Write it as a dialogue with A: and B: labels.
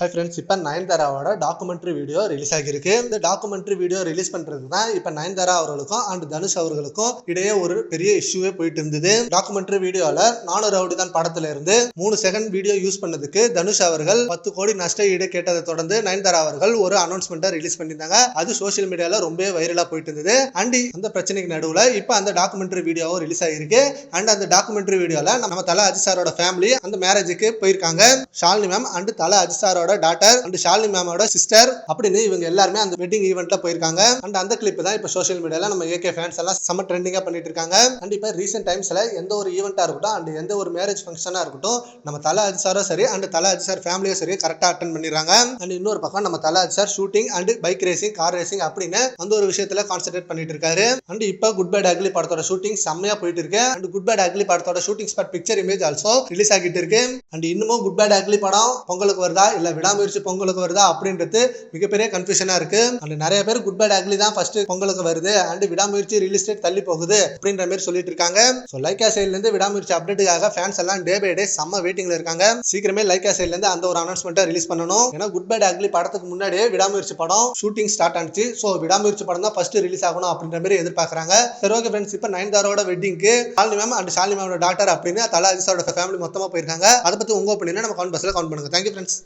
A: Hi friends இப்போ நயன்தாராவோட documentary video release ஆகியிருக்கு. இந்த டாக்குமெண்ட்ரி வீடியோ ரிலீஸ் பண்ணுறது தான் இப்போ நயன்தாரா அவர்களுக்கும் அண்ட் தனுஷ் அவர்களுக்கும் இடையே ஒரு பெரிய இஷ்யூவே போயிட்டு இருந்தது. டாக்குமெண்ட்ரி வீடியோவில் நானூறு ரவுடி தான் படத்துல இருந்து மூணு செகண்ட் வீடியோ யூஸ் பண்ணதுக்கு தனுஷ் அவர்கள் பத்து கோடி நஷ்ட ஈடு கேட்டதை தொடர்ந்து நயன்தாரா அவர்கள் ஒரு அனௌன்ஸ்மெண்ட்டை ரிலீஸ் பண்ணியிருந்தாங்க. அது சோஷியல் மீடியாவில் ரொம்ப வைரலாக போயிட்டு இருந்தது. அண்ட் அந்த பிரச்சனைக்கு நடுவில் இப்போ அந்த டாக்குமெண்ட்ரி வீடியோவும் ரிலீஸ் ஆகிருக்கு அண்ட் அந்த டாக்குமெண்ட்ரி வீடியோவில் நம்ம தலை அஜித் சாரோட ஃபேமிலி அந்த மேரேஜுக்கு போயிருக்காங்க. ஷாலினி மேம் அண்ட் தலை அஜித் சாரோட டாட்டர் அண்ட் ஷாலினி மேமோட சிஸ்டர் அப்படின்னு இவங்க எல்லாருமே அந்த வெட்டிங் ஈவெண்ட்ல போயிருக்காங்க. அண்ட் அந்த கிளிப் தான் இப்போ சோஷியல் மீடியால நம்ம ஏகே ஃபேன்ஸ் எல்லாம் செம்ம ட்ரெண்டிங்கா பண்ணிட்டு இருக்காங்க. அண்ட் இப்போ ரீசெண்ட் டைம்ஸ்ல எந்த ஒரு ஈவெண்ட்டா இருக்கட்டும் அண்ட் எந்த ஒரு மேரேஜ் ஃபங்க்ஷனா இருக்கட்டும் நம்ம தலை அஜிசாரோ சரி அண்ட் தலை அஜிசார் சார் சரி கரெக்டா அட்டன் பண்ணிடுறாங்க. அண்ட் இன்னொரு பக்கம் நம்ம தலை அஜிசார் sir shooting and bike racing car racing அப்படின்னு அந்த ஒரு விஷயத்துல கான்சென்ட்ரேட் பண்ணிட்டு இருக்காரு. அண்ட் இப்போ குட் பேட் அக்லி படத்தோட ஷூட்டிங் செம்மையா போயிட்டு இருக்கு. அண்ட் குட் பேட் அக்லி படத்தோட shooting spot picture image also release ஆகிட்டு இருக்கு. அண்ட் இன்னமும் குட் பேட் அக்லி படம் பொங்கலுக்கு வருதா இல்ல விடாமுயற்சி பொங்கலுக்கு வருதா அப்படின்றது மிகப்பெரிய கன்ஃபியூஷனா இருக்கு. அண்ட் நிறைய பேர் குட் பேட் அக்லி தான் ஃபர்ஸ்ட் பொங்கலுக்கு வருது. அண்ட் விடாமுயற்சி ரிலீஸ் டேட் தள்ளி போகுது அப்படின்ற மாதிரி சொல்லிட்டு இருக்காங்க. ஸோ லைக்கா சைட்ல இருந்து விடாமுயற்சி அப்டேட்டுக்காக ஃபேன்ஸ் எல்லாம் டே பை டே செம்ம வெயிட்டிங்ல இருக்காங்க. சீக்கிரமே லைக்கா சைட்ல இருந்து அந்த ஒரு அனௌன்ஸ்மெண்ட்டை ரிலீஸ் பண்ணணும். ஏன்னா குட் பேட் அக்லி படத்துக்கு முன்னாடியே விடாமுயற்சி படம் ஷூட்டிங் ஸ்டார்ட் ஆனிச்சு. ஸோ விடாமுயற்சி படம் தான் ஃபர்ஸ்ட் ரிலீஸ் ஆகணும் அப்படின்ற மாதிரி எதிர்பார்க்கறாங்க. சரி ஓகே ஃப்ரெண்ட்ஸ் இப்போ நயன்தாரோட வெட்டிங்க்கு ஷாலினி மேம் அண்ட் ஷாலினி மேமோட டாட்டர் அப்படின்னு தலா அஜிஸோட ஃபேமிலி மொத்தமா போயிருக்காங்க. அதை பத்தி உங்க ஒப்பீனியன் நம்ம கவுண்ட் பஸ்ல கவுண்ட் பண்ணுங்க. Thank you friends